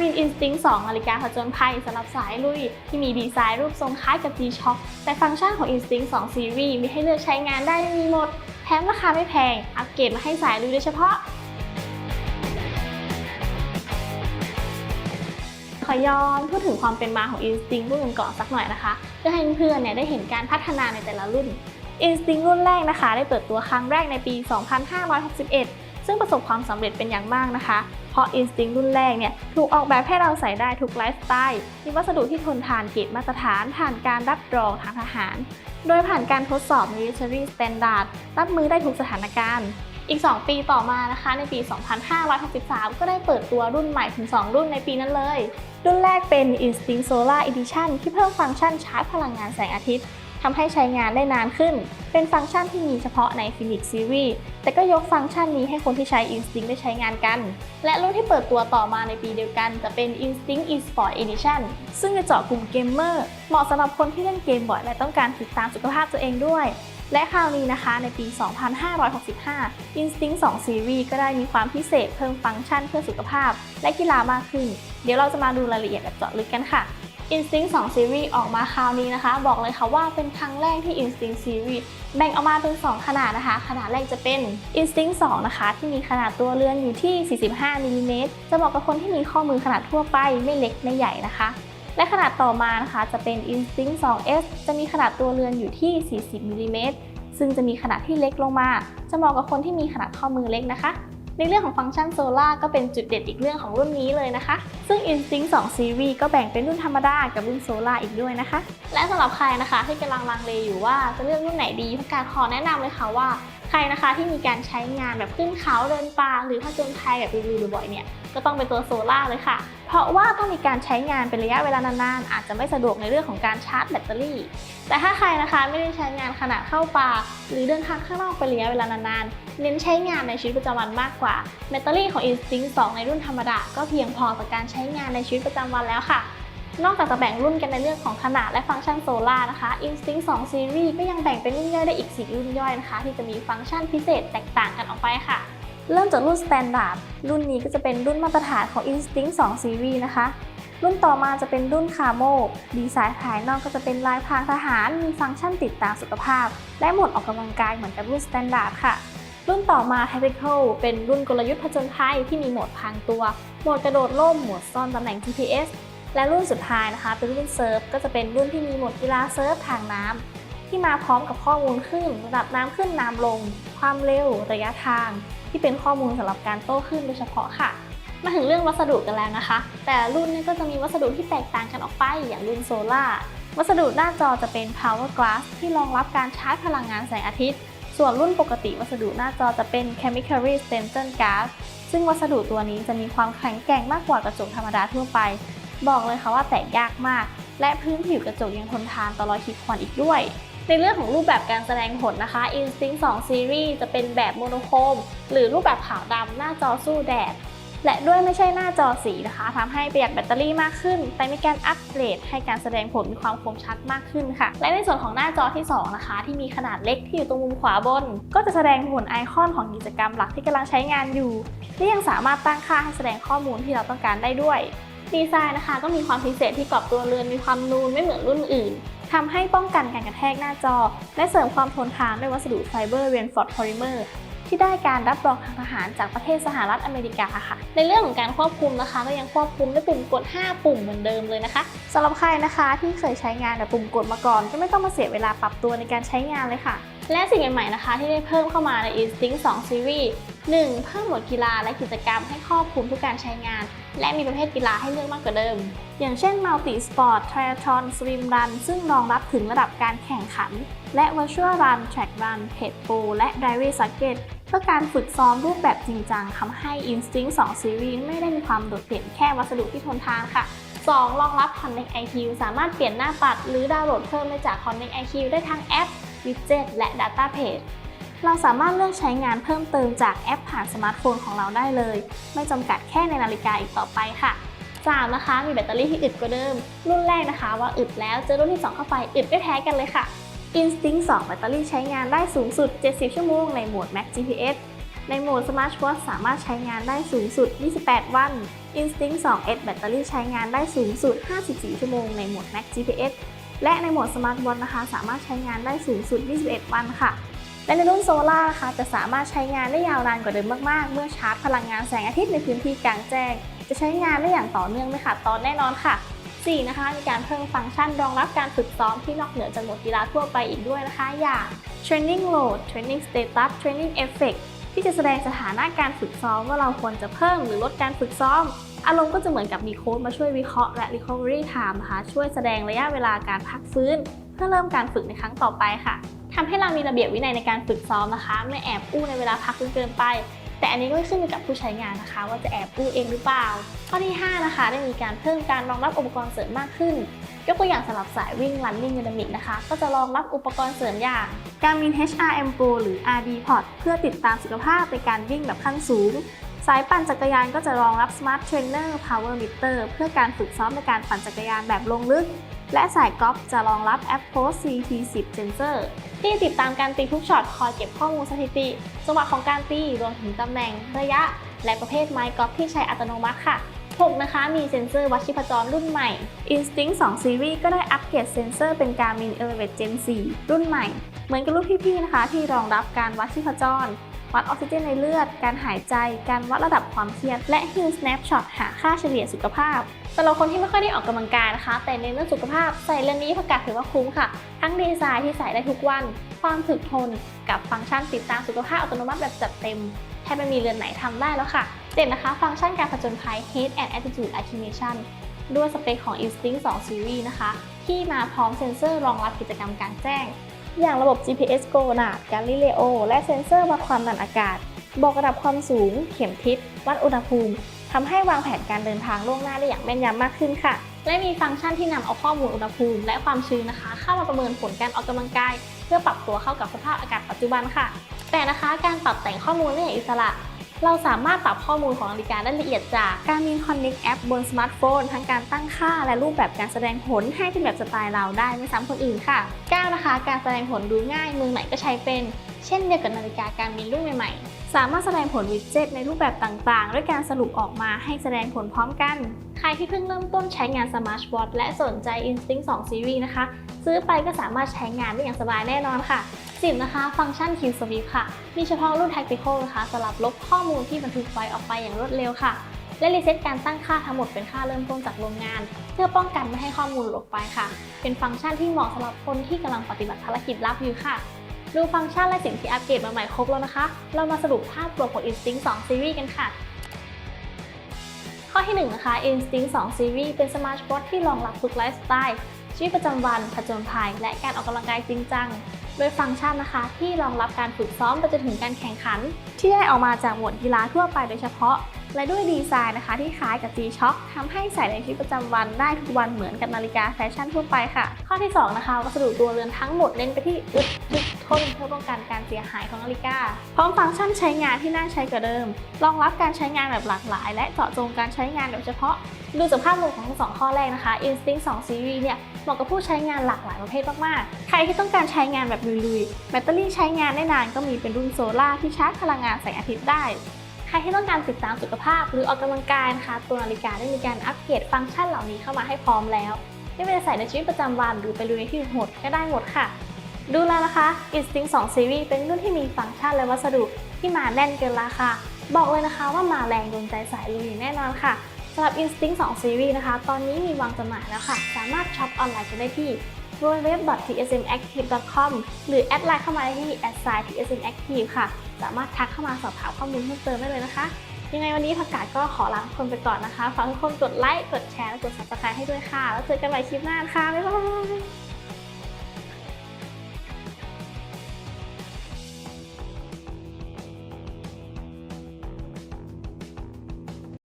Garmin Instinct 2นาฬิกาผจญภัยสำหรับสายลุย ที่มีดีไซน์รูปทรงคล้ายกับ G-Shock แต่ฟังก์ชันของ Instinct 2 Series มีให้เลือกใช้งานได้มีหมด แถมราคาไม่แพง อัปเกรดมาให้สายลุยโดยเฉพาะขอย้อนพูดถึงความเป็นมาของ Instinct รุ่นก่อนสักหน่อยนะคะ เพื่อให้เพื่อนเนี่ยได้เห็นการพัฒนาในแต่ละรุ่น Instinct รุ่นแรกนะคะ ได้เปิดตัวครั้งแรกในปี 2561 ซึ่งประสบความสำเร็จเป็นอย่างมากนะคะ เพราะ Instinct รุ่นแรกเนี่ยถูกออกแบบให้เราใส่ได้ทุกไลฟ์สไตล์ มีวัสดุที่ทนทานเกรดมาตรฐานผ่านการรับรองทางทหาร โดยผ่านการทดสอบ Military Standard รับมือได้ทุกสถานการณ์อีก 2 ปีต่อมานะคะในปี 2563 ก็ได้เปิดตัวรุ่นใหม่ถึง 2 รุ่นในปีนั้นเลย รุ่นแรกเป็น Instinct Solar Edition ที่เพิ่มฟังก์ชันชาร์จพลังงานแสงอาทิตย์ ทำให้ใช้งานได้นานขึ้น เป็นฟังก์ชันที่มีเฉพาะใน Phoenix Series แต่ก็ยกฟังก์ชันนี้ให้คนที่ใช้ Instinct ได้ใช้งานกัน และรุ่นที่เปิดตัวต่อมาในปีเดียวกัน จะเป็น Instinct Esport Edition ซึ่งจะเจาะกลุ่มเกมเมอร์ เหมาะสำหรับคนที่เล่นเกมบ่อยและต้องการติดตามสุขภาพตัวเองด้วย และคราวนี้นะคะในปี 2565 Instinct 2 Series ก็ได้มีความพิเศษเพิ่มฟังก์ชันเพื่อสุขภาพ และกีฬามากขึ้น เดี๋ยวเราจะมาดูรายละเอียดแบบเจาะลึกกันค่ะ Instinct 2 Series ออกมาคราวนี้นะคะ บอกเลยค่ะว่าเป็นครั้งแรกที่ Instinct Series แบ่งออกมาเป็น 2 ขนาดนะคะ ขนาดแรกจะเป็น Instinct 2 นะคะ ที่มีขนาดตัวเรือนอยู่ที่ 45มิลลิเมตรจะเหมาะกับคนที่มีข้อมือขนาดทั่วไปไม่เล็กไม่ใหญ่นะคะ และขนาดต่อมานะคะจะเป็น Instinct 2S จะมีขนาดตัวเรือนอยู่ที่ 40มิลลิเมตรซึ่งจะมีขนาดที่เล็กลงมา จะเหมาะกับคนที่มีขนาดข้อมือเล็กนะคะ ในเรื่องของฟังก์ชันโซล่าก็เป็นจุดเด่นอีกเรื่องของรุ่นนี้เลยนะคะ ซึ่ง Instinct 2 Series ก็แบ่งเป็นรุ่นธรรมดากับรุ่นโซล่าอีกด้วยนะคะ และสำหรับใครนะคะที่กำลังลังเลอยู่ว่าจะเลือกรุ่นไหนดีพักการขอแนะนำเลยค่ะว่า ใครนะคะที่มีการใช้งานแบบขึ้นเขาเดินป่าหรือผจญภัยแบบรีวิวบ่อยเนี่ยก็ต้องเป็นตัวโซล่าเลยค่ะ เพราะว่าต้องมีการใช้งานเป็นระยะเวลานานๆ อาจจะไม่สะดวกในเรื่องของการชาร์จแบตเตอรี่ แต่ถ้าใครนะคะไม่ได้ใช้งานขณะเข้าป่า หรือเดินทางข้างนอกเป็นระยะเวลานานๆ เน้นใช้งานในชีวิตประจำวันมากกว่า แบตเตอรี่ของ Instinct 2 ในรุ่นธรรมดาก็เพียงพอต่อการใช้งานในชีวิตประจำวันแล้วค่ะ นอกจากจะแบ่งรุ่นกันในเรื่องของขนาดและฟังก์ชันโซล่านะคะ Instinct 2 Series ก็ยังแบ่งเป็นรุ่นย่อยได้อีก 4 รุ่นย่อยนะคะ ที่จะมีฟังก์ชันพิเศษแตกต่างกันออกไปค่ะ เริ่มจากรุ่น Standard รุ่นนี้ก็จะเป็นรุ่นมาตรฐานของ Instinct 2 Series นะคะ รุ่นต่อมาจะเป็นรุ่น Camo ดีไซน์ภายนอกก็จะเป็นลายพรางทหาร มีฟังก์ชันติดตามสุขภาพ และโหมดออกกำลังกายเหมือนกับรุ่น Standard ค่ะรุ่นต่อมา Tactical เป็นรุ่นกลยุทธ์ผจญภัยที่มีโหมดพรางตัว โหมดกระโดดล่ม โหมดซ่อนตำแหน่ง GPS และรุ่นสุดท้ายนะคะเป็นรุ่นเซิร์ฟก็จะเป็นรุ่นที่มีหมดกีฬาเซิร์ฟทางน้ำที่มาพร้อมกับข้อมูลขึ้นระดับน้ำขึ้นน้ำลง ความเร็ว ระยะทาง ที่เป็นข้อมูลสำหรับการโต้คลื่นโดยเฉพาะค่ะมาถึงเรื่องวัสดุกันแล้วนะคะ แต่รุ่นนี่ยก็จะมีวัสดุที่แตกต่างกันออกไปอย่างรุ่นโซล่าวัสดุหน้าจอจะเป็น power glass ที่รองรับการชาร์จพลังงานแสงอาทิตย์ ส่วนรุ่นปกติวัสดุหน้าจอจะเป็น chemically stencil glass ซึ่งวัสดุตัวนี้จะมีความแข็งแกร่งมากกว่ากระจกธรรมดาทั่วไป บอกเลยค่ะว่าแตกยากมาก และพื้นผิวกระจกยังทนทานต่อรอยขีดข่วนอีกด้วย ในเรื่องของรูปแบบการแสดงผลนะคะ Instinct 2 Series จะเป็นแบบโมโนโครม หรือรูปแบบขาวดำหน้าจอสู้แดด และด้วยไม่ใช่หน้าจอสีนะคะทำให้ประหยัดแบตเตอรี่มากขึ้น แต่มีการอัปเกรดให้การแสดงผลมีความคมชัดมากขึ้นค่ะ และในส่วนของหน้าจอที่ 2 นะคะ ที่มีขนาดเล็กที่อยู่ตรงมุมขวาบน ก็จะแสดงผลไอคอนของกิจกรรมหลักที่กำลังใช้งานอยู่และยังสามารถตั้งค่าให้แสดงข้อมูลที่เราต้องการได้ด้วย ดีไซน์นะคะก็มีความพิเศษที่กรอบตัวเรือนมีความนูนไม่เหมือนรุ่นอื่นทำให้ป้องกันการกระแทกหน้าจอ และเสริมความทนทานด้วยวัสดุไฟเบอร์ reinforced polymer ที่ได้การรับรองทางทหารจากประเทศสหรัฐอเมริกาค่ะ ในเรื่องของการควบคุมนะคะ ก็ยังควบคุมด้วยปุ่มกด 5 ปุ่มเหมือนเดิมเลยนะคะสำหรับใครนะคะที่เคยใช้งานแบบปุ่มกดมาก่อนก็ไม่ต้องมาเสียเวลาปรับตัวในการใช้งานเลยค่ะ และสิ่งใหม่ๆนะคะ ที่ได้เพิ่มเข้ามาใน Instinct 2 Series 1. เพิ่มหมวดกีฬาและกิจกรรมให้ครอบคลุมทุกการใช้งาน และมีประเภทกีฬาให้เลือกมากกว่าเดิม อย่างเช่น Multi Sport Triathlon Swim Run ซึ่งรองรับถึงระดับการแข่งขัน และ Virtual Run Track Run p e t Pro และ Driving Circuit เพื่อการฝึกซ้อมรูปแบบจริงจังทำให้ Instinct 2 Series ไม่ได้มีความโดดเด่นแค่วัสดุที่ทนทานค่ะ 2. รองรับ Connect IQ สามารถเปลี่ยนหน้าปัด หรือดาวน์โหลดเพิ่มได้จาก Connect IQ ได้ทางแอป Widget และ Data Page เราสามารถเลือกใช้งานเพิ่มเติมจากแอปผ่านสมาร์ทโฟนของเราได้เลย ไม่จำกัดแค่ในนาฬิกาอีกต่อไปค่ะ 3. นะคะ มีแบตเตอรี่ที่อึดกว่าเดิม รุ่นแรกนะคะ ว่าอึดแล้วเจอรุ่นที่ 2 เข้าไปอึดไม่แพ้กันเลยค่ะ Instinct 2 แบตเตอรี่ใช้งานได้สูงสุด 70 ชั่วโมงในโหมด Max GPS ในโหมด Smart Watch สามารถใช้งานได้สูงสุด 28 วัน Instinct 2S แบตเตอรี่ใช้งานได้สูงสุด 54 ชั่วโมงในโหมด Max GPS และในโหมด Smart Watch นะคะ สามารถใช้งานได้สูงสุด 21 วันค่ะ และในรุ่นโซล่านะคะจะสามารถใช้งานได้ยาวนานกว่าเดิมมากๆ เมื่อชาร์จพลังงานแสงอาทิตย์ในพื้นที่กลางแจ้ง จะใช้งานได้อย่างต่อเนื่องไม่ขาดตอนแน่นอนค่ะ 4. นะคะมีการเพิ่มฟังก์ชันรองรับการฝึกซ้อมที่นอกเหนือจากโหมดกีฬาทั่วไปอีกด้วยนะคะ อย่าง Training Load Training Status Training Effect ที่จะแสดงสถานะการฝึกซ้อมว่าเราควรจะเพิ่มหรือลดการฝึกซ้อม อารมณ์ก็จะเหมือนกับมีโค้ดมาช่วยวิเคราะห์และ recovery time นะคะช่วยแสดงระยะเวลาการพักฟื้น พื่อเริ่มการฝึกในครั้งต่อไปค่ะทำให้เรามีระเบียบวินัยในการฝึกซ้อมนะคะ ไม่แอบอู้ในเวลาพักจนเกินไป แต่อันนี้ก็ขึ้นอยู่กับผู้ใช้งานนะคะ ว่าจะแอบอู้เองหรือเปล่า ข้อที่ 5 นะคะ ได้มีการเพิ่มการรองรับอุปกรณ์เสริมมากขึ้นยกตัวอย่างสำหรับสายวิ่ง running dynamic นะคะ ก็จะรองรับอุปกรณ์เสริมอย่าง Garmin HRM Pro หรือ RD Pod เพื่อติดตามสุขภาพในการวิ่งแบบขั้นสูง สายปั่นจักรยานก็จะรองรับ Smart Trainer Power Meter เพื่อการฝึกซ้อมในการปั่นจักรยานแบบลงลึก และสายกอล์ฟจะรองรับแอป Post CT10 Sensor ที่ติดตามการตีทุกช็อตคอยเก็บข้อมูลสถิติ จังหวะของการตีรวมถึงตำแหน่งระยะ และประเภทไม้กอล์ฟที่ใช้อัตโนมัติค่ะ 6 นะคะ มีเซ็นเซอร์วัดชีพจรรุ่นใหม่ Instinct 2 Series ก็ได้อัปเกรดเซ็นเซอร์เป็น Garmin Elevate Gen 4 รุ่นใหม่ เหมือนกับรุ่นพี่ๆนะคะ ที่รองรับการวัดชีพจร วัดออกซิเจนในเลือด การหายใจ การวัดระดับความเครียด และ Hill Snapshot หาค่าเฉลี่ยสุขภาพสำหรับคนที่ไม่ค่อยได้ออกกำลังกายนะคะ แต่ในเรื่องสุขภาพใส่เรือนนี้ประกาศถือว่าคุ้มค่ะ ทั้งดีไซน์ที่ใส่ได้ทุกวัน ความถึกทน กับฟังก์ชันติดตามสุขภาพอัตโนมัติแบบจัดเต็มแทบไม่มีเรือนไหนทำได้แล้วค่ะเด่นนะคะ ฟังก์ชันการผจญภัย Head and Attitude Acclimation ด้วยสเปคของ Instinct 2 Series นะคะ ที่มาพร้อมเซ็นเซอร์รองรับกิจกรรมกลางแจ้ง อย่างระบบ GPS g o n a d Galileo และเซ็นเซอร์วัดความดันอากาศ บอกระดับความสูง เข็มทิศ วัดอุณหภูมิทำให้วางแผนการเดินทางล่วงหน้าได้อย่างแม่นยำมากขึ้นค่ะ และมีฟังก์ชันที่นำเอาข้อมูลอุณหภูมิ และความชื้นนะคะ เข้ามาประเมินผลการออกกำลังกาย เพื่อปรับตัวเข้ากับสภาพอากาศปัจจุบันค่ะ แต่นะคะการปรับแต่งข้อมูลได้อย่างอิสระ เราสามารถปรับข้อมูลของนาฬิกาได้ละเอียดจากการมี Connect App บนสมาร์ทโฟนทั้งการตั้งค่าและรูปแบบการแสดงผลให้เป็นแบบสไตล์เราได้ไม่ซ้ำคนอื่นค่ะ 9 นะคะ การแสดงผลดูง่ายมือไหนก็ใช้เป็น เช่นเดียวกับนาฬิกาการบินรุ่นใหม่ๆ สามารถแสดงผลวิดเจ็ตในรูปแบบต่างๆ ด้วยการสรุปออกมาให้แสดงผลพร้อมกัน ใครที่เพิ่งเริ่มต้นใช้งาน Smart Watch และสนใจ Instinct 2 Series นะคะ ซื้อไปก็สามารถใช้งานได้อย่างสบายแน่นอนค่ะ 10 นะคะ ฟังก์ชัน Q Sweep ค่ะ มีเฉพาะรุ่น Tactical นะคะสำหรับลบข้อมูลที่บันทึกไว้ออกไปอย่างรวดเร็วค่ะ และรีเซ็ตการตั้งค่าทั้งหมดเป็นค่าเริ่มต้นจากโรงงาน เพื่อป้องกันไม่ให้ข้อมูลหลุดไปค่ะ เป็นฟังก์ชันที่เหมาะสำหรับคนที่กำลังปฏิบัติภารกิจลับอยู่ค่ะดูฟังก์ชันและสิ่งที่อัปเกรดมาใหม่ครบแล้วนะคะ เรามาสรุปภาพรวมของ Instinct 2 Series กันค่ะ ข้อที่ 1 นะคะ Instinct 2 Series เป็นสมาร์ทวอทที่รองรับทุกไลฟ์สไตล์ชีวิตประจำวันผจญภัย และการออกกำลังกายจริงจัง โดยฟังก์ชันนะคะ ที่รองรับการฝึกซ้อมไปจนถึงการแข่งขัน ที่ได้ออกมาจากหมวดกีฬาทั่วไปโดยเฉพาะ และด้วยดีไซน์นะคะ ที่คล้ายกับ G-Shock ทำให้ใส่ในชีวิตประจำวันได้ทุกวันเหมือนกับนาฬิกาแฟชั่นทั่วไปค่ะ ข้อที่ 2 นะคะวัสดุตัวเรือนทั้งหมดเน้นไปที่อึดทึกทนเพื่อป้องกันการเสียหายของนาฬิกา พร้อมฟังก์ชันใช้งานที่น่าใช้กว่าเดิม รองรับการใช้งานแบบหลากหลาย และเจาะจงการใช้งานโดยเฉพาะ ดูจากภาพรวมของทั้งสองข้อแรกนะคะ Instinct 2 Series เนี่ย เหมาะกับผู้ใช้งานหลากหลายประเภทมากๆ ใครที่ต้องการใช้งานแบบลุยๆ แบตเตอรี่ใช้งานได้นานก็มีเป็นรุ่นโซล่าที่ชาร์จพลังงานแสงอาทิตย์ได้ ใครที่ต้องการติดตามสุขภาพหรือออกกำลังกายนะคะตัวนาฬิกาได้มีการอัปเกรดฟังก์ชันเหล่านี้เข้ามาให้พร้อมแล้วไม่ว่าจะใส่ในชีวิตประจำวันหรือไปลุยในที่โหดก็ได้หมดค่ะ ดูแล้วนะคะ Instinct 2 Series เป็นรุ่นที่มีฟังก์ชันและวัสดุที่มาแน่นเกินราคาบอกเลยนะคะว่ามาแรงโดนใจสายลุยแน่นอนค่ะ สำหรับ Instinct 2 Series นะคะ ตอนนี้มีวางจำหน่ายแล้วค่ะ สามารถช็อปออนไลน์กันได้ที่ www.tsmactive.com หรือแอดไลน์เข้ามาได้ที่ @tsmactive ค่ะ สามารถทักเข้ามาสอบถามข้อมูลเพิ่มเติมได้เลยนะคะ ยังไงวันนี้ผักกาดก็ขอลาทุกคนไปก่อนนะคะ ฝากทุกคนกดไลค์ กดแชร์ และกด subscribe ให้ด้วยค่ะ แล้วเจอกันใหม่คลิปหน้าค่ะ บ๊ายบาย